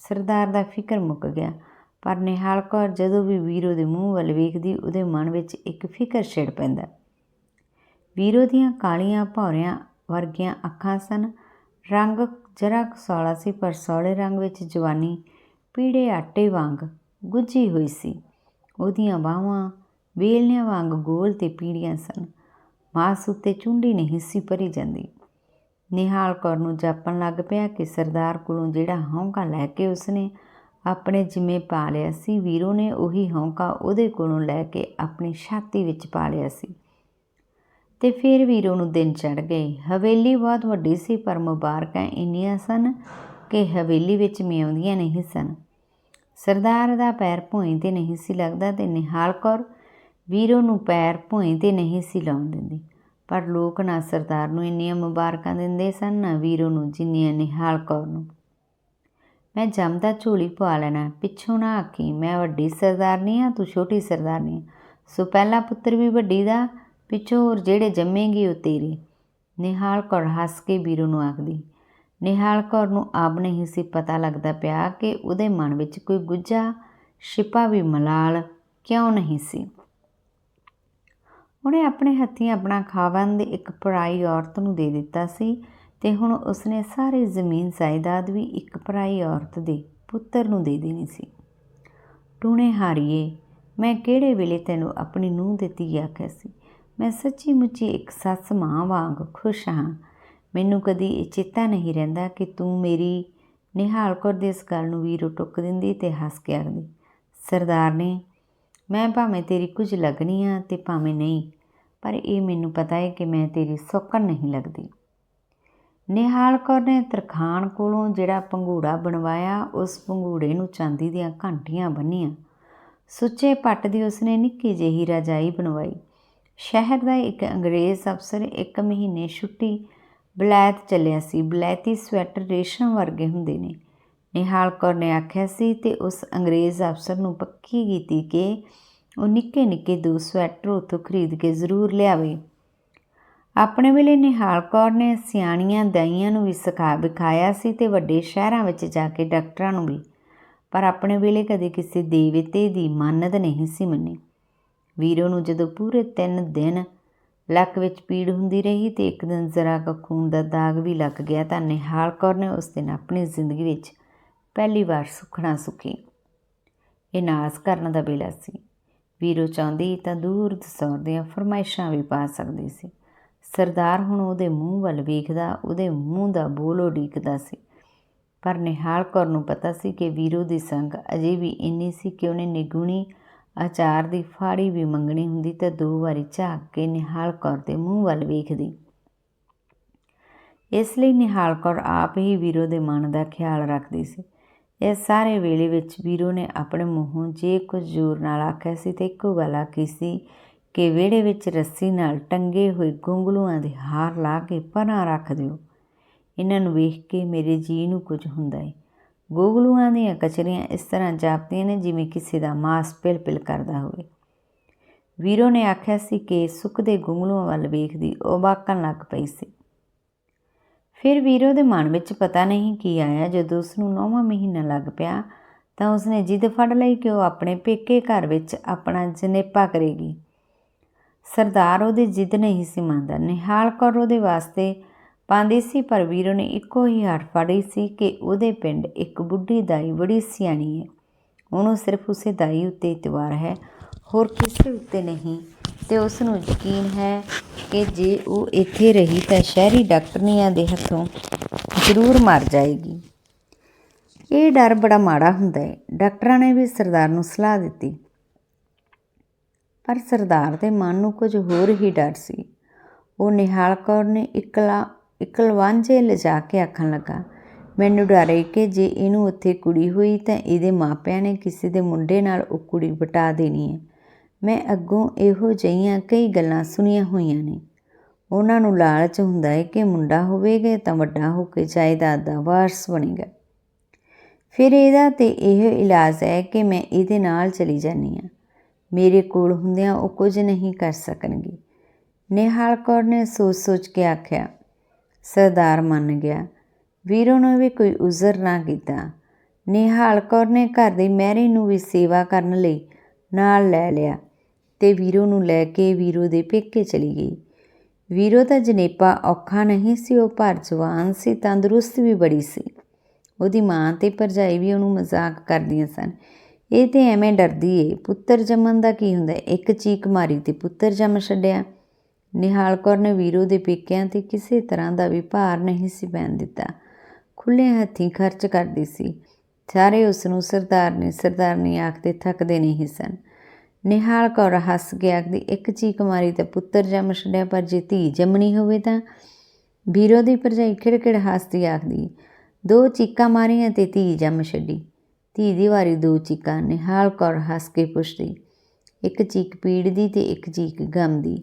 ਸਰਦਾਰ ਦਾ ਫਿਕਰ ਮੁੱਕ ਗਿਆ। ਪਰ ਨਿਹਾਲ ਕੌਰ ਜਦੋਂ ਵੀ ਵੀਰੋ ਦੇ ਮੂੰਹ ਵੱਲ ਵੇਖਦੀ, ਉਹਦੇ ਮਨ ਵਿੱਚ ਇੱਕ ਫਿਕਰ ਛਿੜ ਪੈਂਦਾ। ਵੀਰੋ ਦੀਆਂ ਕਾਲੀਆਂ ਭੌਰਿਆਂ ਵਰਗੀਆਂ ਅੱਖਾਂ ਸਨ। ਰੰਗ ਜਰਾ ਸੌਲਾ ਸੀ, ਪਰ ਸੌਲੇ ਰੰਗ ਵਿੱਚ ਜਵਾਨੀ, ਪੀੜੇ ਆਟੇ ਵਾਂਗ ਗੁੱਝੀ ਹੋਈ ਸੀ। ਉਹਦੀਆਂ ਬਾਹਾਂ ਵੇਲਨਿਆਂ ਵਾਂਗ ਗੋਲ ਤੇ ਪੀੜੀਆਂ ਸਨ। ਮਾਸ ਉੱਤੇ ਚੁੰਡੀ ਨਹੀਂ ਸੀ ਭਰੀ ਜਾਂਦੀ। ਨਿਹਾਲ ਕੌਰ ਨੂੰ ਜਾਪਣ ਲੱਗ ਪਿਆ ਕਿ ਸਰਦਾਰ ਕੋਲੋਂ ਜਿਹੜਾ ਹੌਂਕਾ ਲੈ ਕੇ ਉਸਨੇ ਆਪਣੇ ਜਿਵੇਂ ਪਾ ਲਿਆ ਸੀ, ਵੀਰੋ ਨੇ ਉਹੀ ਹੌਂਕਾ ਉਹਦੇ ਕੋਲੋਂ ਲੈ ਕੇ ਆਪਣੀ ਛਾਤੀ ਵਿੱਚ ਪਾ ਲਿਆ ਸੀ। ਤੇ ਫਿਰ ਵੀਰੋ ਨੂੰ ਦਿਨ ਚੜ ਗਏ। ਹਵੇਲੀ ਬਹੁਤ ਵੱਡੀ ਸੀ, ਪਰ ਮੁਬਾਰਕਾਂ ਇੰਨੀਆਂ ਸਨ ਕਿ ਹਵੇਲੀ ਵਿੱਚ ਮਿਆਉਂਦੀਆਂ ਨਹੀਂ ਸਨ। ਸਰਦਾਰ ਦਾ ਪੈਰ ਭੂਈ ਤੇ ਨਹੀਂ ਸੀ ਲੱਗਦਾ ਤੇ ਨਿਹਾਲ ਕੌਰ ਵੀਰੋ ਨੂੰ ਪੈਰ ਭੂਈ ਤੇ ਨਹੀਂ ਸੀ ਲਾਉਣ ਦਿੰਦੀ। ਪਰ ਲੋਕ ਨਾ ਸਰਦਾਰ ਨੂੰ ਇੰਨੀਆਂ ਮੁਬਾਰਕਾਂ ਦਿੰਦੇ ਸਨ, ਨਾ ਵੀਰੋ ਨੂੰ, ਜਿੰਨੀਆਂ ਨਿਹਾਲ ਕੌਰ ਨੂੰ। ਮੈਂ ਜੰਮਦਾ ਝੋਲੀ ਪਵਾ ਲੈਣਾ ਪਿੱਛੋਂ ਨਾ ਆਖੀ, ਮੈਂ ਵੱਡੀ ਸਰਦਾਰਨੀ ਆ ਤੂੰ ਛੋਟੀ ਸਰਦਾਰਨੀ ਆਂ। ਸੋ ਪਹਿਲਾ ਪੁੱਤਰ ਵੀ ਵੱਡੀ ਦਾ, ਪਿੱਛੋਂ ਹੋਰ ਜਿਹੜੇ ਜੰਮੇਗੀ ਉਹ ਤੇਰੀ। ਨਿਹਾਲ ਕੌਰ ਹੱਸ ਕੇ ਵੀਰੂ ਨੂੰ ਆਖਦੀ। ਨਿਹਾਲ ਕੌਰ ਨੂੰ ਆਪ ਨਹੀਂ ਸੀ ਪਤਾ ਲੱਗਦਾ ਪਿਆ ਕਿ ਉਹਦੇ ਮਨ ਵਿੱਚ ਕੋਈ ਗੁੱਜਾ ਛਿਪਾ ਵੀ ਮਲਾਲ ਕਿਉਂ ਨਹੀਂ ਸੀ। ਉਹਨੇ ਆਪਣੇ ਹੱਥੀਂ ਆਪਣਾ ਖਾਵੰਦ ਇੱਕ ਪਰਾਈ ਔਰਤ ਨੂੰ ਦੇ ਦਿੱਤਾ ਸੀ। ਤੇ ਹੁਣ ਉਸਨੇ ਸਾਰੀ ਜ਼ਮੀਨ ਜਾਇਦਾਦ ਵੀ ਇੱਕ ਪਰਾਈ ਔਰਤ ਦੇ ਪੁੱਤਰ ਨੂੰ ਦੇ ਦੇਣੀ ਸੀ। ਟੂਣੇ ਹਾਰੀਏ, ਮੈਂ ਕਿਹੜੇ ਵੇਲੇ ਤੈਨੂੰ ਆਪਣੀ ਨੂੰਹ ਦਿੱਤੀ ਆਖਿਆ ਸੀ? ਮੈਂ ਸੱਚੀ ਮੁੱਚੀ ਇੱਕ ਸੱਸ ਮਾਂ ਵਾਂਗ ਖੁਸ਼ ਹਾਂ। ਮੈਨੂੰ ਕਦੀ ਇਹ ਚੇਤਾ ਨਹੀਂ ਰਹਿੰਦਾ ਕਿ ਤੂੰ ਮੇਰੀ ਨਿਹਾਲ ਕੌਰ ਦੇ ਇਸ ਗੱਲ ਨੂੰ ਵੀਰੋ ਟੁੱਕ ਦਿੰਦੀ ਤੇ ਹੱਸ ਕੇ ਆਖਦੀ, ਸਰਦਾਰ ਨੇ, ਮੈਂ ਭਾਵੇਂ ਤੇਰੀ ਕੁਝ ਲੱਗਣੀ ਆ ਤੇ ਭਾਵੇਂ ਨਹੀਂ, ਪਰ ਇਹ ਮੈਨੂੰ ਪਤਾ ਹੈ ਕਿ ਮੈਂ ਤੇਰੀ ਸੌਕਣ ਨਹੀਂ ਲੱਗਦੀ। ਨਿਹਾਲ ਕੌਰ ਨੇ ਤਰਖਾਨ ਕੋਲੋਂ ਜਿਹੜਾ ਪੰਘੂੜਾ ਬਣਵਾਇਆ, ਉਸ ਪੰਘੂੜੇ ਨੂੰ ਚਾਂਦੀ ਦੀਆਂ ਘੰਟੀਆਂ ਬੰਨੀਆਂ। ਸੁੱਚੇ ਪੱਟ ਦੀ ਉਸਨੇ ਨਿੱਕੀ ਜਿਹੀ ਰਜਾਈ ਬਣਵਾਈ। ਸ਼ਹਿਰ ਦਾ ਇੱਕ ਅੰਗਰੇਜ਼ ਅਫਸਰ ਇੱਕ ਮਹੀਨੇ ਛੁੱਟੀ, ਬਲੈਤ ਚੱਲਿਆ ਸੀ। ਬਲੈਤੀ ਸਵੈਟਰ ਰੇਸ਼ਮ ਵਰਗੇ ਹੁੰਦੇ ਨੇ। ਨਿਹਾਲ ਕੌਰ ਨੇ ਆਖਿਆ ਸੀ ਤੇ ਉਸ ਅੰਗਰੇਜ਼ ਅਫਸਰ ਨੂੰ ਪੱਕੀ ਕੀਤੀ ਕਿ ਉਹ ਨਿੱਕੇ ਨਿੱਕੇ ਦੋ ਸਵੈਟਰ ਉੱਥੋਂ ਖਰੀਦ ਕੇ ਜ਼ਰੂਰ ਲਿਆਵੇ। ਆਪਣੇ ਵੇਲੇ ਨਿਹਾਲ ਕੌਰ ਨੇ ਸਿਆਣੀਆਂ ਦਾਈਆਂ ਨੂੰ ਵੀ ਸਿਖਾ, ਵਿਖਾਇਆ ਸੀ ਤੇ ਵੱਡੇ ਸ਼ਹਿਰਾਂ ਵਿੱਚ ਜਾ ਕੇ ਡਾਕਟਰਾਂ ਨੂੰ ਵੀ। ਪਰ ਆਪਣੇ ਵੇਲੇ ਕਦੇ ਕਿਸੇ ਦੇਵਤੇ ਦੀ ਮਾਨਤ ਨਹੀਂ ਸੀ ਮੰਨੀ। ਵੀਰੋ ਨੂੰ ਜਦੋਂ ਪੂਰੇ 3 ਦਿਨ ਲੱਕ ਵਿੱਚ ਪੀੜ ਹੁੰਦੀ ਰਹੀ ਤੇ ਇੱਕ ਦਿਨ ਜ਼ਰਾ ਕ ਖੂਨ ਦਾ ਦਾਗ ਵੀ ਲੱਗ ਗਿਆ ਤਾਂ ਨਿਹਾਲ ਕੌਰ ਨੇ ਉਸ ਦਿਨ ਆਪਣੀ ਜ਼ਿੰਦਗੀ ਵਿੱਚ ਪਹਿਲੀ ਵਾਰ ਸੁਖਣਾ ਸੁਖੀ। ਇਹ ਨਾਸ ਕਰਨ ਦਾ ਵੇਲਾ ਸੀ। ਵੀਰੋ ਚਾਹੁੰਦੀ ਤਾਂ ਦੂਰ ਦਸੌਰ ਦੀਆਂ ਫਰਮਾਇਸ਼ਾਂ ਵੀ ਪਾ ਸਕਦੀ ਸੀ। ਸਰਦਾਰ ਹੁਣ ਉਹਦੇ ਮੂੰਹ ਵੱਲ ਵੇਖਦਾ, ਉਹਦੇ ਮੂੰਹ ਦਾ ਬੋਲ ਉਡੀਕਦਾ ਸੀ। ਪਰ ਨਿਹਾਲ ਕੌਰ ਨੂੰ ਪਤਾ ਸੀ ਕਿ ਵੀਰੋ ਦੀ ਸੰਗ ਅਜੇ ਵੀ ਇੰਨੀ ਸੀ ਕਿ ਉਹਨੇ ਨਿਗੁਣੀ ਅਚਾਰ ਦੀ ਫਾੜੀ ਵੀ ਮੰਗਣੀ ਹੁੰਦੀ ਤਾਂ ਦੋ ਵਾਰੀ ਝਾਕ ਕੇ ਨਿਹਾਲ ਕੌਰ ਦੇ ਮੂੰਹ ਵੱਲ ਵੇਖਦੀ। ਇਸ ਲਈ ਨਿਹਾਲ ਕੌਰ ਆਪ ਹੀ ਵੀਰੋ ਦੇ ਮਨ ਦਾ ਖਿਆਲ ਰੱਖਦੀ ਸੀ। ਇਹ ਸਾਰੇ ਵੇਲੇ ਵਿੱਚ ਵੀਰੋ ਨੇ ਆਪਣੇ ਮੂੰਹੋਂ ਜੇ ਕੁਝ ਜ਼ੋਰ ਨਾਲ ਆਖਿਆ ਸੀ ਤੇ ਇੱਕੋ ਗੱਲ ਆਖੀ ਸੀ ਕਿ ਵਿਹੜੇ ਵਿੱਚ ਰੱਸੀ ਨਾਲ ਟੰਗੇ ਹੋਏ ਗੁੰਗਲੂਆਂ ਦੇ ਹਾਰ ਲਾ ਕੇ ਪਰਾਂ ਰੱਖ ਦਿਓ। ਇਹਨਾਂ ਨੂੰ ਵੇਖ ਕੇ ਮੇਰੇ ਜੀ ਨੂੰ ਕੁਝ ਹੁੰਦਾ ਏ। ਗੋਗਲੂਆਂ ਦੀਆਂ ਕਚਰੀਆਂ ਇਸ ਤਰ੍ਹਾਂ ਜਾਪਦੀਆਂ ਨੇ ਜਿਵੇਂ ਕਿਸੇ ਦਾ ਮਾਸ ਪਿਲ-ਪਿਲ ਕਰਦਾ ਹੋਵੇ। ਵੀਰੋ ਨੇ ਆਖਿਆ ਸੀ ਕਿ ਸੁੱਕਦੇ ਗੁੰਗਲੂਆਂ ਵੱਲ ਵੇਖਦੀ ਉਹ ਬਾਕਣ ਲੱਗ ਪਈ ਸੀ। ਫਿਰ ਵੀਰੋ ਦੇ ਮਨ ਵਿੱਚ ਪਤਾ ਨਹੀਂ ਕੀ ਆਇਆ, ਜਦੋਂ ਉਸ ਨੂੰ ਨੌਵਾਂ ਮਹੀਨਾ ਲੱਗ ਪਿਆ, ਤਾਂ ਉਸਨੇ ਜਿੱਦ ਫੜ ਲਈ ਕਿ ਉਹ ਆਪਣੇ ਪੇਕੇ ਘਰ ਵਿੱਚ ਆਪਣਾ ਜਨੇਪਾ ਕਰੇਗੀ। ਸਰਦਾਰ ਉਹਦੀ ਜਿੱਦ ਨਹੀਂ ਸੀ ਮੰਨਦਾ। ਨਿਹਾਲ ਕੌਰ ਉਹਦੇ ਵਾਸਤੇ ਪਾਉਂਦੀ ਸੀ, ਪਰ ਵੀਰੋ ਨੇ ਇੱਕੋ ਹੀ ਹੱਥ ਫੜੀ ਸੀ ਕਿ ਉਹਦੇ ਪਿੰਡ ਇੱਕ ਬੁੱਢੀ ਦਾਈ ਬੜੀ ਸਿਆਣੀ ਹੈ। ਉਹਨੂੰ ਸਿਰਫ ਉਸੇ ਦਾਈ ਉੱਤੇ ਇਤਬਾਰ ਹੈ, ਹੋਰ ਕਿਸੇ ਉੱਤੇ ਨਹੀਂ। ਤੇ ਉਸ ਨੂੰ ਯਕੀਨ ਹੈ ਕਿ ਜੇ ਉਹ ਇੱਥੇ ਰਹੀ ਤਾਂ ਸ਼ਹਿਰੀ ਡਾਕਟਰਨੀਆਂ ਦੇ ਹੱਥੋਂ ਜ਼ਰੂਰ ਮਰ ਜਾਏਗੀ। ਇਹ ਡਰ ਬੜਾ ਮਾੜਾ ਹੁੰਦਾ ਹੈ। ਡਾਕਟਰਾਂ ਨੇ ਵੀ ਸਰਦਾਰ ਨੂੰ ਸਲਾਹ ਦਿੱਤੀ। ਪਰ ਸਰਦਾਰ ਦੇ ਮਨ ਨੂੰ ਕੁਝ ਹੋਰ ਹੀ ਡਰ ਸੀ। ਉਹ ਨਿਹਾਲ ਕੌਰ ਨੇ ਇਕਲਾ ਇਕਲਵਾਂਝੇ ਲਿਜਾ ਕੇ ਆਖਣ ਲੱਗਾ, ਮੈਨੂੰ ਡਰ ਹੈ ਕਿ ਜੇ ਇਹਨੂੰ ਉੱਥੇ ਕੁੜੀ ਹੋਈ ਤਾਂ ਇਹਦੇ ਮਾਪਿਆਂ ਨੇ ਕਿਸੇ ਦੇ ਮੁੰਡੇ ਨਾਲ ਉਹ ਕੁੜੀ ਵਟਾ ਦੇਣੀ ਹੈ ਮੈਂ ਅੱਗੋਂ ਇਹੋ ਜਿਹੀਆਂ ਕਈ ਗੱਲਾਂ ਸੁਣੀਆਂ ਹੋਈਆਂ ਨੇ। ਉਹਨਾਂ ਨੂੰ ਲਾਲਚ ਹੁੰਦਾ ਹੈ ਕਿ ਮੁੰਡਾ ਹੋਵੇਗਾ ਤਾਂ ਵੱਡਾ ਹੋ ਕੇ ਜਾਇਦਾਦ ਦਾ ਵਾਰਸ ਬਣੇਗਾ। ਫਿਰ ਇਹਦਾ ਤੇ ਇਹ ਇਲਾਜ ਹੈ ਕਿ ਮੈਂ ਇਹਦੇ ਨਾਲ ਚਲੀ ਜਾਨੀ ਆ। ਮੇਰੇ ਕੋਲ ਹੁੰਦਿਆਂ ਉਹ ਕੁਝ ਨਹੀਂ ਕਰ ਸਕਣਗੇ। ਨਿਹਾਲ ਕੌਰ ਨੇ ਸੋਚ-ਸੋਚ ਕੇ ਆਖਿਆ, ਸਰਦਾਰ ਮੰਨ ਗਿਆ। ਵੀਰੋ ਨੇ ਵੀ ਕੋਈ ਉਜ਼ਰ ਨਾ ਕੀਤਾ। ਨਿਹਾਲ ਕੌਰ ਨੇ ਘਰ ਦੀ ਮਹਿਰੀ ਨੂੰ ਵੀ ਸੇਵਾ ਕਰਨ ਲਈ ਨਾਲ ਲੈ ਲਿਆ ਤੇ ਵੀਰੋ ਨੂੰ ਲੈ ਕੇ ਵੀਰੋ ਦੇ ਪੇਕੇ ਚਲੀ ਗਈ। ਵੀਰੋ ਦਾ ਜਨੇਪਾ ਔਖਾ ਨਹੀਂ ਸੀ, ਉਹ ਭਰ ਜਵਾਨ ਸੀ, ਤੰਦਰੁਸਤ ਵੀ ਬੜੀ ਸੀ। ਉਹਦੀ ਮਾਂ ਤੇ ਭਰਜਾਈ ਵੀ ਉਹਨੂੰ ਮਜ਼ਾਕ ਕਰਦੀਆਂ ਸਨ। ਇਹ ਤੇ ਐਵੇਂ ਡਰਦੀ ਏ। ਪੁੱਤਰ ਜੰਮਣ ਦਾ ਕੀ ਹੁੰਦਾ? ਇੱਕ ਚੀਕ ਮਾਰੀ ਤੇ ਪੁੱਤਰ ਜੰਮ ਛੱਡਿਆ। ਨਿਹਾਲ ਕੌਰ ਨੇ ਵੀਰੋ ਦੇ ਪੇਕਿਆਂ ਤੇ ਕਿਸੇ ਤਰ੍ਹਾਂ ਦਾ ਵੀ ਭਾਰ ਨਹੀਂ ਸੀ ਪੈਣ ਦਿੱਤਾ। ਖੁੱਲੇ ਹੱਥੀਂ ਖਰਚ ਕਰਦੀ ਸੀ। ਸਾਰੇ ਉਸ ਨੂੰ ਸਰਦਾਰ ਨੇ ਸਰਦਾਰਨੀ ਆਖਦੇ ਥੱਕਦੇ ਨਹੀਂ ਸਨ। ਨਿਹਾਲ ਕੌਰ ਹੱਸ ਕੇ ਆਖਦੀ, ਇੱਕ ਚੀਕ ਮਾਰੀ ਤਾਂ ਪੁੱਤਰ ਜੰਮ ਛੱਡਿਆ, ਪਰ ਜੇ ਧੀ ਜੰਮਣੀ ਹੋਵੇ ਤਾਂ? ਵੀਰੋ ਦੀ ਭਰਜਾਈ ਖਿੜਖਿੜ ਹੱਸਦੀ ਆਖਦੀ, ਦੋ ਚੀਕਾਂ ਮਾਰੀਆਂ ਤੇ ਧੀ ਜੰਮ ਛੱਡੀ। ਧੀ ਦੀ ਵਾਰੀ ਦੋ ਚੀਕਾਂ ਨਿਹਾਲ ਕੌਰ ਹੱਸ ਕੇ ਪੁੱਛਦੀ, ਇੱਕ ਚੀਕ ਪੀੜ ਦੀ ਤੇ ਇੱਕ ਚੀਕ ਗਮ ਦੀ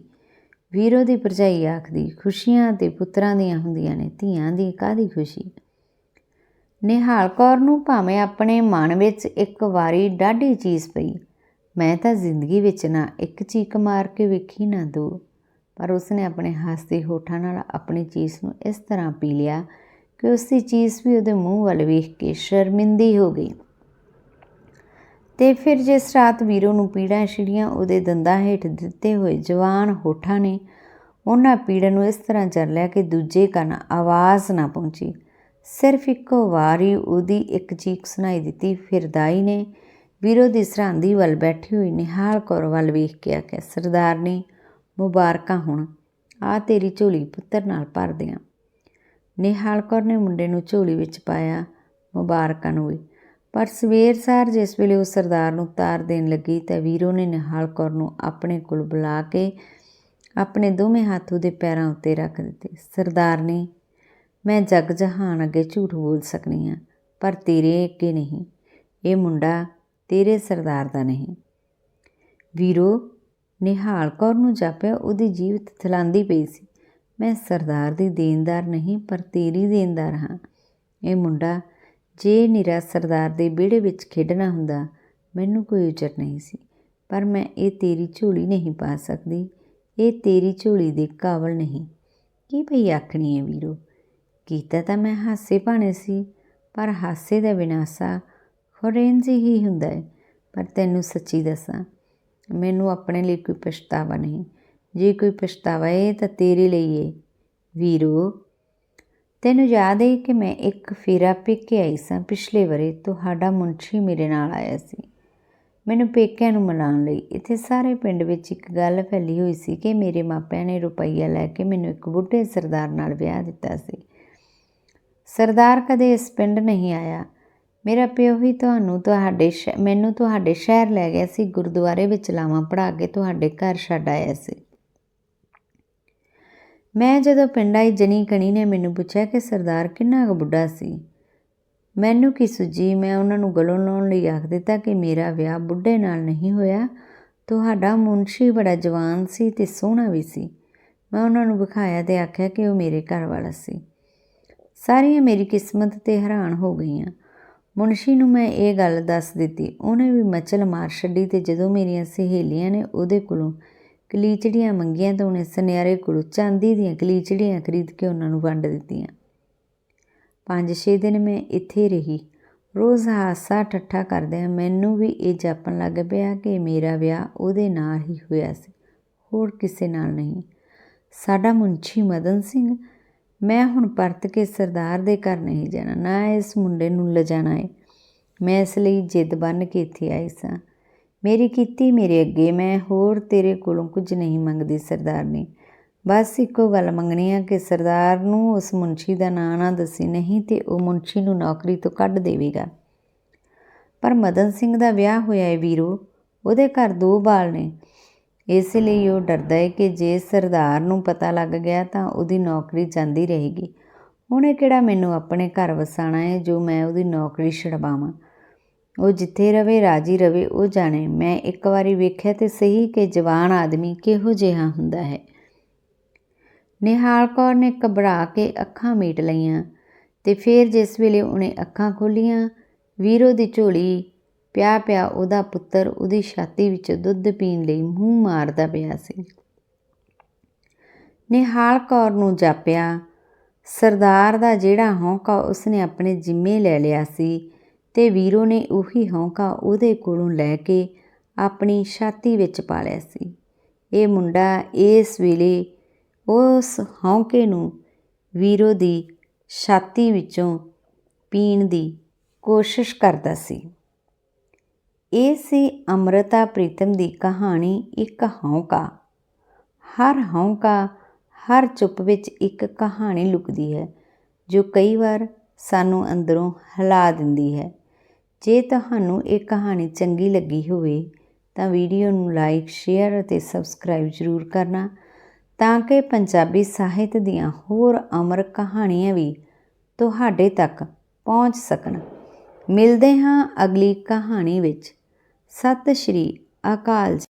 ਵੀਰੋ ਦੀ ਭਰਜਾਈ ਆਖਦੀ, ਖੁਸ਼ੀਆਂ ਤੇ ਪੁੱਤਰਾਂ ਦੀਆਂ ਹੁੰਦੀਆਂ ਨੇ, ਧੀਆਂ ਦੀ ਕਾਦੀ ਖੁਸ਼ੀ? ਨਿਹਾਲ ਕੌਰ ਨੂੰ ਭਾਵੇਂ ਆਪਣੇ ਮਨ ਵਿੱਚ ਇੱਕ ਵਾਰੀ ਡਾਢੀ ਚੀਜ਼ ਪਈ, ਮੈਂ ਤਾਂ ਜ਼ਿੰਦਗੀ ਵਿੱਚ ਨਾ ਇੱਕ ਚੀਕ ਮਾਰ ਕੇ ਵੇਖੀ ਨਾ ਦੋ, ਪਰ ਉਸਨੇ ਆਪਣੇ ਹੱਸਦੇ ਹੋਠਾਂ ਨਾਲ ਆਪਣੀ ਚੀਜ਼ ਨੂੰ ਇਸ ਤਰ੍ਹਾਂ ਪੀ ਲਿਆ ਕਿ ਉਸ ਦੀ ਚੀਜ਼ ਵੀ ਉਹਦੇ ਮੂੰਹ ਵੱਲ ਵੇਖ ਕੇ ਸ਼ਰਮਿੰਦੀ ਹੋ ਗਈ। ਤੇ ਫਿਰ ਜਿਸ ਰਾਤ ਵੀਰੋ ਨੂੰ ਪੀੜਾਂ ਛਿੜੀਆਂ, ਉਹਦੇ ਦੰਦਾਂ ਹੇਠ ਦਿੱਤੇ ਹੋਏ ਜਵਾਨ ਹੋਠਾਂ ਨੇ ਉਹਨਾਂ ਪੀੜਾਂ ਨੂੰ ਇਸ ਤਰ੍ਹਾਂ ਜਰ ਲਿਆ ਕਿ ਦੂਜੇ ਕੰਨ ਆਵਾਜ਼ ਨਾ ਪਹੁੰਚੀ। ਸਿਰਫ ਇੱਕੋ ਵਾਰੀ ਉਹਦੀ ਇੱਕ ਚੀਕ ਸੁਣਾਈ ਦਿੱਤੀ। ਫਿਰ ਦਾਈ ਨੇ ਵੀਰੋ ਦੀ ਸਰਾਂਦੀ ਵੱਲ ਬੈਠੀ ਹੋਈ ਨਿਹਾਲ ਕੌਰ ਵੱਲ ਵੇਖ ਕੇ ਆਖਿਆ, ਸਰਦਾਰ ਨੇ, ਮੁਬਾਰਕਾਂ ਹੁਣ, ਆ ਤੇਰੀ ਝੋਲੀ ਪੁੱਤਰ ਨਾਲ ਭਰ ਦਿਆਂ। ਨਿਹਾਲ ਕੌਰ ਨੇ ਮੁੰਡੇ ਨੂੰ ਝੋਲੀ ਵਿੱਚ ਪਾਇਆ, ਮੁਬਾਰਕਾਂ ਨੂੰ ਵੀ। ਪਰ ਸਵੇਰ ਸਾਰ ਜਿਸ ਵੇਲੇ ਉਹ ਸਰਦਾਰ ਨੂੰ ਤਾਰ ਦੇਣ ਲੱਗੀ ਤਾਂ ਵੀਰੋ ਨੇ ਨਿਹਾਲ ਕੌਰ ਨੂੰ ਆਪਣੇ ਕੋਲ ਬੁਲਾ ਕੇ ਆਪਣੇ ਦੋਵੇਂ ਹੱਥ ਉਹਦੇ ਪੈਰਾਂ ਉੱਤੇ ਰੱਖ ਦਿੱਤੇ। ਸਰਦਾਰ ਨੇ, ਮੈਂ ਜਗ ਜਹਾਨ ਅੱਗੇ ਝੂਠ ਬੋਲ ਸਕਨੀ ਆ ਪਰ ਤੇਰੇ ਅੱਗੇ ਨਹੀਂ। ਇਹ ਮੁੰਡਾ ਤੇਰੇ ਸਰਦਾਰ ਦਾ ਨਹੀਂ। ਵੀਰੋ, ਨਿਹਾਲ ਕੌਰ ਨੂੰ ਜਾਪਿਆ, ਉਹਦੀ ਜੀਵਤ ਥਲਾਂਦੀ ਪਈ ਸੀ। ਮੈਂ ਸਰਦਾਰ ਦੀ ਦੇਨਦਾਰ ਨਹੀਂ, ਪਰ ਤੇਰੀ ਦੇਨਦਾਰ ਹਾਂ। ਇਹ ਮੁੰਡਾ ਜੇ ਨਿਰਾ ਸਰਦਾਰ ਦੇ ਵਿਹੜੇ ਵਿੱਚ ਖੇਡਣਾ ਹੁੰਦਾ, ਮੈਨੂੰ ਕੋਈ ਉਚਰ ਨਹੀਂ ਸੀ। ਪਰ ਮੈਂ ਇਹ ਤੇਰੀ ਝੋਲੀ ਨਹੀਂ ਪਾ ਸਕਦੀ, ਇਹ ਤੇਰੀ ਝੋਲੀ ਦੇ ਕਾਬਲ ਨਹੀਂ। ਕੀ ਭਈ ਆਖਣੀ ਹੈ ਵੀਰੋ? ਕੀਤਾ ਤਾਂ ਮੈਂ ਹਾਸੇ ਭਾਣੇ ਸੀ, ਪਰ ਹਾਸੇ ਦਾ ਵਿਨਾਸ਼ਾ ਖੁਰੇਂਜ ਹੀ ਹੁੰਦਾ ਹੈ ਪਰ ਤੈਨੂੰ ਸੱਚੀ ਦੱਸਾਂ, ਮੈਨੂੰ ਆਪਣੇ ਲਈ ਕੋਈ ਪਛਤਾਵਾ ਨਹੀਂ। ਜੇ ਕੋਈ ਪਛਤਾਵਾ ਹੈ ਤਾਂ ਤੇਰੇ ਲਈ ਹੈ ਵੀਰੋ ਤੈਨੂੰ ਯਾਦ ਹੈ ਕਿ ਮੈਂ ਇੱਕ ਫੇਰਾ ਪੇਕੇ ਆਈ ਸਾਂ। ਪਿਛਲੇ ਵਰੇ ਤੁਹਾਡਾ ਮੁੰਸ਼ੀ ਮੇਰੇ ਨਾਲ ਆਇਆ ਸੀ। ਮੈਨੂੰ ਪੇਕਿਆਂ ਨੂੰ ਮਿਲਾਉਣ ਲਈ। ਇੱਥੇ ਸਾਰੇ ਪਿੰਡ ਵਿੱਚ ਇੱਕ ਗੱਲ ਫੈਲੀ ਹੋਈ ਸੀ ਕਿ ਮੇਰੇ ਮਾਪਿਆਂ ਨੇ ਰੁਪਈਆ ਲੈ ਕੇ ਮੈਨੂੰ ਇੱਕ ਬੁੱਢੇ ਸਰਦਾਰ ਨਾਲ ਵਿਆਹ ਦਿੱਤਾ ਸੀ। ਸਰਦਾਰ ਕਦੇ ਇਸ ਪਿੰਡ ਨਹੀਂ ਆਇਆ। ਮੇਰਾ ਪਿਓ ਹੀ ਤੁਹਾਨੂੰ ਤੁਹਾਡੇ ਮੈਨੂੰ ਤੁਹਾਡੇ ਸ਼ਹਿਰ ਲੈ ਗਿਆ ਸੀ। ਗੁਰਦੁਆਰੇ ਵਿੱਚ ਲਾਵਾਂ ਪੜਾ ਕੇ ਤੁਹਾਡੇ ਘਰ ਛੱਡ ਆਇਆ ਸੀ। ਮੈਂ ਜਦੋਂ ਪਿੰਡ ਆਈ ਜਨੀ ਕਣੀ ਨੇ ਮੈਨੂੰ ਪੁੱਛਿਆ ਕਿ ਸਰਦਾਰ ਕਿੰਨਾ ਕੁ ਬੁੱਢਾ ਸੀ? ਮੈਨੂੰ ਕੀ ਸੁਜੀ ਮੈਂ ਉਹਨਾਂ ਨੂੰ ਗਲੋਂ ਲਾਉਣ ਲਈ ਆਖ ਦਿੱਤਾ ਕਿ ਮੇਰਾ ਵਿਆਹ ਬੁੱਢੇ ਨਾਲ ਨਹੀਂ ਹੋਇਆ। ਤੁਹਾਡਾ ਮੁੰਸ਼ੀ ਬੜਾ ਜਵਾਨ ਸੀ ਤੇ ਸੋਹਣਾ ਵੀ ਸੀ। ਮੈਂ ਉਹਨਾਂ ਨੂੰ ਵਿਖਾਇਆ ਤੇ ਆਖਿਆ ਕਿ ਉਹ ਮੇਰੇ ਘਰ ਵਾਲਾ ਸੀ। ਸਾਰੀਆਂ ਮੇਰੀ ਕਿਸਮਤ ਤੇ ਹੈਰਾਨ ਹੋ ਗਈਆਂ। ਮੁਨਸ਼ੀ ਨੂੰ ਮੈਂ ਇਹ ਗੱਲ ਦੱਸ ਦਿੱਤੀ। ਉਹਨੇ ਵੀ ਮਚਲ ਮਾਰ ਛੱਡੀ ਤੇ ਜਦੋਂ ਮੇਰੀਆਂ ਸਹੇਲੀਆਂ ਨੇ ਉਹਦੇ ਕੋਲੋਂ ਕਲੀਚੜੀਆਂ ਮੰਗੀਆਂ ਤਾਂ ਉਹਨੇ ਸੁਨਿਆਰੇ ਕੋਲੋਂ ਚਾਂਦੀ ਦੀਆਂ ਕਲੀਚੜੀਆਂ ਖਰੀਦ ਕੇ ਉਹਨਾਂ ਨੂੰ ਵੰਡ ਦਿੱਤੀਆਂ। ਪੰਜ ਛੇ ਦਿਨ ਮੈਂ ਇੱਥੇ ਰਹੀ। ਰੋਜ਼ ਹਾਸਾ ਠੱਠਾ ਕਰਦਿਆਂ ਮੈਨੂੰ ਵੀ ਇਹ ਜਾਪਣ ਲੱਗ ਪਿਆ ਕਿ ਮੇਰਾ ਵਿਆਹ ਉਹਦੇ ਨਾਲ ਹੀ ਹੋਇਆ ਸੀ, ਹੋਰ ਕਿਸੇ ਨਾਲ ਨਹੀਂ। ਸਾਡਾ ਮੁੰਸ਼ੀ ਮਦਨ ਸਿੰਘ, ਮੈਂ ਹੁਣ ਪਰਤ ਕੇ ਸਰਦਾਰ ਦੇ ਘਰ ਨਹੀਂ ਜਾਣਾ, ਨਾ ਇਸ ਮੁੰਡੇ ਨੂੰ ਲਿਜਾਣਾ ਹੈ ਮੈਂ ਇਸ ਲਈ ਜਿੱਦ ਬੰਨ ਕੇ ਇੱਥੇ ਆਈ ਸਾਂ। ਮੇਰੀ ਕੀਤੀ, ਮੇਰੇ ਅੱਗੇ, ਮੈਂ ਹੋਰ ਤੇਰੇ ਕੋਲੋਂ ਕੁਝ ਨਹੀਂ ਮੰਗਦੀ ਸਰਦਾਰ ਨੇ। ਬਸ ਇੱਕੋ ਗੱਲ ਮੰਗਣੀ ਆ ਕਿ ਸਰਦਾਰ ਨੂੰ ਉਸ ਮੁੰਸ਼ੀ ਦਾ ਨਾਂ ਨਾ ਦੱਸੀ, ਨਹੀਂ ਤੇ ਉਹ ਮੁੰਸ਼ੀ ਨੂੰ ਨੌਕਰੀ ਤੋਂ ਕੱਢ ਦੇਵੇਗਾ। ਪਰ ਮਦਨ ਸਿੰਘ ਦਾ ਵਿਆਹ ਹੋਇਆ ਹੈ ਵੀਰੋ, ਉਹਦੇ ਘਰ ਦੋ ਬਾਲ ਨੇ। ਇਸ ਲਈ ਉਹ ਡਰਦਾ ਹੈ ਕਿ ਜੇ ਸਰਦਾਰ ਨੂੰ ਪਤਾ ਲੱਗ ਗਿਆ ਤਾਂ ਉਹਦੀ ਨੌਕਰੀ ਜਾਂਦੀ ਰਹੇਗੀ। ਉਹਨੇ ਕਿਹੜਾ ਮੈਨੂੰ ਆਪਣੇ ਘਰ ਵਸਾਣਾ ਹੈ ਜੋ ਮੈਂ ਉਹਦੀ ਨੌਕਰੀ ਛਡਵਾਵਾਂ? ਉਹ ਜਿੱਥੇ ਰਵੇ, ਰਾਜੀ ਰਵੇ, ਉਹ ਜਾਣੇ। ਮੈਂ ਇੱਕ ਵਾਰੀ ਵੇਖਿਆ ਤੇ ਸਹੀ ਕਿ ਜਵਾਨ ਆਦਮੀ ਕਿਹੋ ਜਿਹਾ ਹੁੰਦਾ ਹੈ। ਨਿਹਾਲ ਕੌਰ ਨੇ ਘਬਰਾ ਕੇ ਅੱਖਾਂ ਮੀਟ ਲਈਆਂ ਤੇ ਫਿਰ ਜਿਸ ਵੇਲੇ ਉਹਨੇ ਅੱਖਾਂ ਖੋਲੀਆਂ, ਵੀਰੋ ਦੀ ਝੋਲੀ, ਪਿਆ ਪਿਆ ਉਹਦਾ ਪੁੱਤਰ ਉਹਦੀ ਛਾਤੀ ਵਿੱਚ ਦੁੱਧ ਪੀਣ ਲਈ ਮੂੰਹ ਮਾਰਦਾ ਪਿਆ ਸੀ। ਨਿਹਾਲ ਕੌਰ ਨੂੰ ਜਾਪਿਆ, ਸਰਦਾਰ ਦਾ ਜਿਹੜਾ ਹੌਂਕਾ ਉਸਨੇ ਆਪਣੇ ਜ਼ਿੰਮੇ ਲੈ ਲਿਆ ਸੀ ਤੇ ਵੀਰੋ ਨੇ ਉਹੀ ਹੌਂਕਾ ਉਹਦੇ ਕੋਲੋਂ ਲੈ ਕੇ ਆਪਣੀ ਛਾਤੀ ਵਿੱਚ ਪਾ ਲਿਆ ਸੀ। ਇਹ ਮੁੰਡਾ ਇਸ ਵੇਲੇ ਉਸ ਹੌਂਕੇ ਨੂੰ ਵੀਰੋ ਦੀ ਛਾਤੀ ਵਿੱਚੋਂ ਪੀਣ ਦੀ ਕੋਸ਼ਿਸ਼ ਕਰਦਾ ਸੀ। ਇਹ ਸੀ ਅਮਰਤਾ ਪ੍ਰੀਤਮ ਦੀ ਕਹਾਣੀ ਇੱਕ ਹੌਂਕਾ ਹਰ ਹੌਂਕਾ ਹਰ ਚੁੱਪ ਵਿੱਚ ਇੱਕ ਕਹਾਣੀ ਲੁਕਦੀ ਹੈ, ਜੋ ਕਈ ਵਾਰ ਸਾਨੂੰ ਅੰਦਰੋਂ ਹਿਲਾ ਦਿੰਦੀ ਹੈ। ਜੇ ਤੁਹਾਨੂੰ ਇਹ ਕਹਾਣੀ ਚੰਗੀ ਲੱਗੀ ਹੋਵੇ ਤਾਂ ਵੀਡੀਓ ਨੂੰ ਲਾਈਕ, ਸ਼ੇਅਰ ਅਤੇ ਸਬਸਕ੍ਰਾਈਬ ਜ਼ਰੂਰ ਕਰਨਾ, ਤਾਂ ਕਿ ਪੰਜਾਬੀ ਸਾਹਿਤ ਦੀਆਂ ਹੋਰ ਅਮਰ ਕਹਾਣੀਆਂ ਵੀ ਤੁਹਾਡੇ ਤੱਕ ਪਹੁੰਚ ਸਕਣ। ਮਿਲਦੇ ਹਾਂ ਅਗਲੀ ਕਹਾਣੀ ਵਿੱਚ। ਸਤਿ ਸ਼੍ਰੀ ਅਕਾਲ ਜੀ।